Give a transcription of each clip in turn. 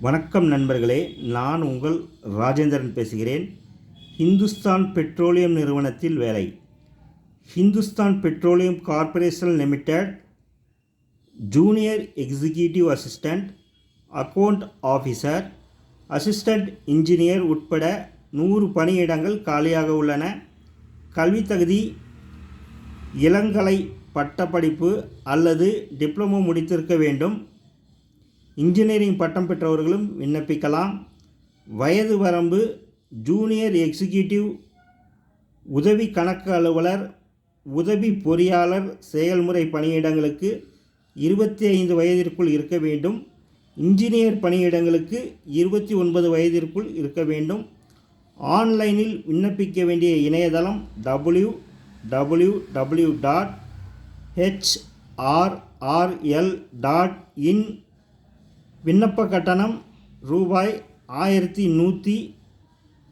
வணக்கம் நண்பர்களே நான் உங்கள் ராஜேந்திரன் பேசுகிறேன். ஹிந்துஸ்தான் பெட்ரோலியம் நிறுவனத்தில் வேலை. Hindustan Petroleum Corporation Limited junior executive assistant account officer assistant engineer உட்பட நூறு பணியிடங்கள் காலியாக உள்ளன. கல்வி தகுதி இளங்கலை பட்டப்படிப்பு அல்லது டிப்ளமோ முடித்திருக்க வேண்டும். இன்ஜினியரிங் பட்டம் பெற்றவர்களும் விண்ணப்பிக்கலாம். வயது வரம்பு ஜூனியர் எக்ஸிக்யூட்டிவ் உதவி கணக்கு அலுவலர் உதவி பொறியாளர் செயல்முறை பணியிடங்களுக்கு இருபத்தி ஐந்து வயதிற்குள் இருக்க வேண்டும். இன்ஜினியர் பணியிடங்களுக்கு இருபத்தி ஒன்பது வயதிற்குள் இருக்க வேண்டும். ஆன்லைனில் விண்ணப்பிக்க வேண்டிய இணையதளம் W W W dot HRRL dot in விண்ணப்ப கட்டணம் ரூபாய் ஆயிரத்தி நூற்றி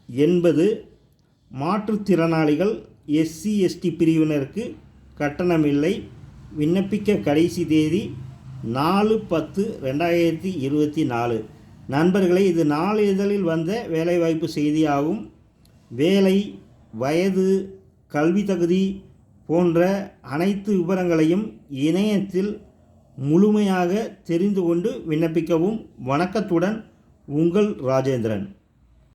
எண்பது. மாற்றுத்திறனாளிகள் எஸ்சி எஸ்டி பிரிவினருக்கு கட்டணம் இல்லை விண்ணப்பிக்க கடைசி தேதி நாலு பத்து ரெண்டாயிரத்தி இருபத்தி நாலு. நண்பர்களே இது நாலு இதழில் வந்த வேலைவாய்ப்பு செய்தியாகும். வேலை வயது கல்வி தகுதி போன்ற அனைத்து விவரங்களையும் இணையத்தில் முழுமையாக தெரிந்து கொண்டு விண்ணப்பிக்கவும் வணக்கத்துடன் உங்கள் ராஜேந்திரன்.